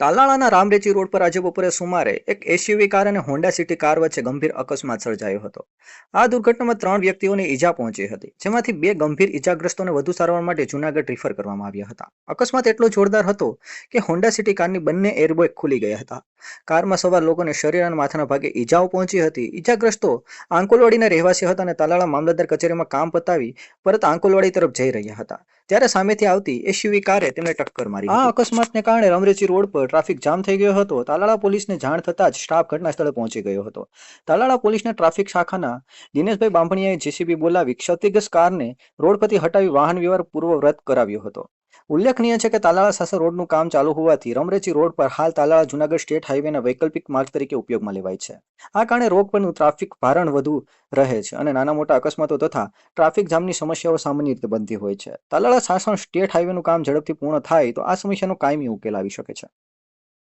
તાલાળાના રામરેચી road પર આજે બપોરે સુમારે એક એસયુવી કાર અને હોન્ડા સિટી કાર વચ્ચે ગંભીર અકસ્માત સર્જાયો હતો. આ દુર્ઘટનામાં ત્રણ વ્યક્તિઓને ઈજા પહોંચી હતી, જેમાંથી બે ગંભીર ઈજાગ્રસ્તોને વધુ સારવાર માટે જૂનાગઢ રિફર કરવામાં આવ્યા હતા. અકસ્માત એટલો જોરદાર હતો કે હોન્ડા સિટી કારની બંને એરબેગ ખુલી ગયા હતા. કારમાં સવાર લોકોને શરીર અને માથાના ભાગે ઈજાઓ પહોંચી હતી. ઈજાગ્રસ્તો આંકોલવાડીના રહેવાસી હતા અને તાલાળા મામલતદાર કચેરીમાં કામ પતાવી પરત આંકોલવાડી તરફ જઈ રહ્યા હતા. ત્યારે સામેથી આવતી એસયુવી કારે તેમને ટક્કર મારી આ અકસ્માતને કારણે રમરેચી રોડ પર ટ્રાફિક જામ થઈ ગયો હતો. તાલાળા પોલીસને જાણ થતાં જ સ્ટાફ ઘટના સ્થળે પહોંચી ગયો હતો. તાલાળા પોલીસના ટ્રાફિક શાખાના દિનેશભાઈ બાંભણીયાએ જેસીબી બોલાવી ક્ષતિગ્રસ્ત કારને રોડ પરથી હટાવી વાહન વ્યવહાર પૂર્વવ્રત કરાવ્યો હતો. ઉલ્લેખનીય છે કે તાલાળા સાસર રોડનું કામ ચાલુ હોવાથી રમરેચી રોડ પર હાલ તાલાળા જુનાગઢ સ્ટેટ હાઈવેના વૈકલ્પિક માર્ગ તરીકે ઉપયોગમાં લેવાય છે. આ કારણે રોડ પરનું ટ્રાફિક ભારણ વધુ રહે છે અને નાના મોટા અકસ્માતો તથા ટ્રાફિક જામની સમસ્યાઓ સામાન્ય રીતે બનતી હોય છે. તાલાળા સાસણ સ્ટેટ હાઈવેનું કામ ઝડપથી પૂર્ણ થાય તો આ સમસ્યાનો કાયમી ઉકેલ આવી શકે છે.